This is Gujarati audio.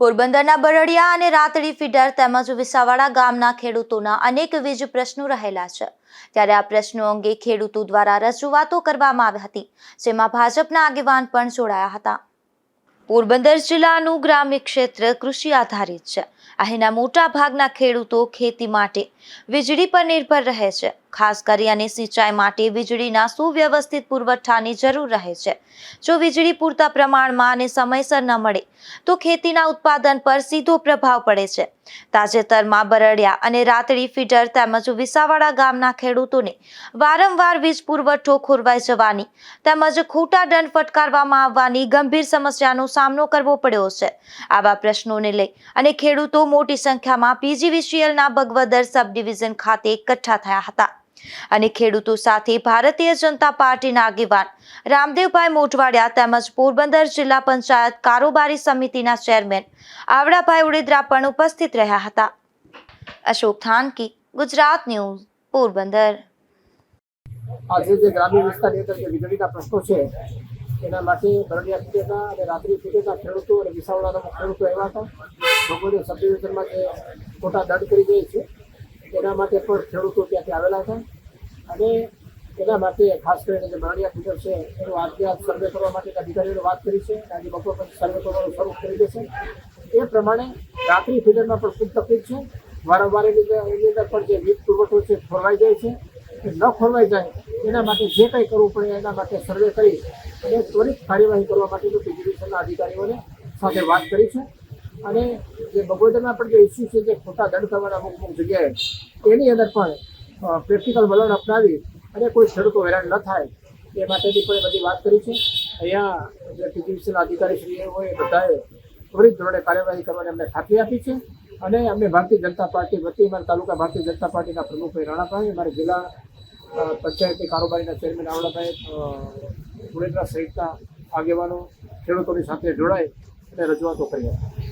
પોરબંદરના બરડિયા અને રાતડી ફીડર તેમજ વિસાવાડા ગામના ખેડૂતોના અનેક વીજ પ્રશ્નો રહેલા છે. ત્યારે આ પ્રશ્નો અંગે ખેડૂતો દ્વારા રજૂઆતો કરવામાં આવી હતી, જેમાં ભાજપના આગેવાન પણ જોડાયા હતા. પોરબંદર જિલ્લાનું ગ્રામ્ય ક્ષેત્ર કૃષિ આધારિત છે. અહીંના મોટા ભાગના ખેડૂતો ખેતી માટે વીજળી પર નિર્ભર રહે છે. ખાસ કરી અને સિંચાઈ માટે વીજળીના સુવ્યવસ્થિત પુરવઠાની જરૂર રહે છે. જો વીજળી પૂરતા પ્રમાણમાં અને સમયસર ન મળે, તો ખેતીના ઉત્પાદન પર સીધો પ્રભાવ પડે છે. તાજેતરમાં બરડિયા અને રાતડી ફીડર તેમજ વિસાવાડા ગામના ખેડૂતોને વારંવાર વીજ પુરવઠો ખોરવાઈ જવાની તેમજ ખોટા દંડ ફટકારવામાં આવવાની ગંભીર સમસ્યાનો સામનો કરવો પડ્યો છે. આવા પ્રશ્નોને લઈ અને ખેડૂતો મોટી સંખ્યામાં પીજીવીસીએલના ભગવદર સબ ડિવિઝન ખાતે એકઠા થયા હતા. અને ખેડૂતો સાથે ભારતીય જનતા પાર્ટીના આગેવાન રામદેવભાઈ મોટવાડિયા તેમજ પોરબંદર જિલ્લા પંચાયત કારોબારી સમિતિના ચેરમેન આવડાભાઈ ઉડેદરા પણ ઉપસ્થિત રહ્યા હતા. અશોક થાનકી, ગુજરાત ન્યૂઝ, પોરબંદર. આજે જે ગ્રામીણ વિસ્તારની અંદર જે વીજળીના પ્રશ્નો છે, એના માટે બરડિયા ફીટેના અને રાત્રિ ફીટેના ખેડૂતો અને વિસાવડાના ખેડૂતો આવ્યા હતા. ભગોડી સબડિવિઝનમાં જે ખોટા દંડ કરી જાય છે એના માટે પણ ખેડૂતો ત્યાંથી આવેલા છે. અને એના માટે ખાસ કરીને જે માણિયા ફીટર છે, એનું આજે આજ સર્વે કરવા માટે અધિકારીઓને વાત કરી છે આજે બપોર પછી સર્વે કરવાનું શરૂ કરી દેશે. એ પ્રમાણે રાત્રિ ફીડરમાં પણ ખૂબ તકલીફ છે. વારંવાર એની અંદર પણ જે વીજ પુરવઠો છે, ખોરવાઈ જાય છે. ન ખોરવાઈ જાય, એના માટે જે કંઈ કરવું પડે એના માટે સર્વે કરી અને ત્વરિત કાર્યવાહી કરવા માટેનું પીજીવીસીના અધિકારીઓને સાથે વાત કરી છે. અને જે બગોદરમાં પણ જે ઇસ્યુ છે, જે ખોટા દંડ કરવાના અમુક અમુક જગ્યાએ એની અંદર પણ પ્રેક્ટિકલ વલણ અપનાવી અને કોઈ ખેડૂતો હેરાન ન થાય, એ માટેની પણ બધી વાત કરી છે. અહીંયા જે પીજીવીસીના અધિકારીશ્રીઓ એ બધાએ ત્વરિત ધોરણે કાર્યવાહી કરવાની અમને ખાતરી આપી છે અને અમને ભારતીય જનતા પાર્ટી વતી અમારા તાલુકા ભારતીય જનતા પાર્ટીના પ્રમુખભાઈ રાણાભાઈ, અમારા જિલ્લા પંચાયતની પંચાયતી કારોબારીના ચેરમેન આવડાભાઈ ઉડેદરા સહિતના આગેવાનો ખેડૂતોની સાથે જોડાય અને રજૂઆતો કરી હતી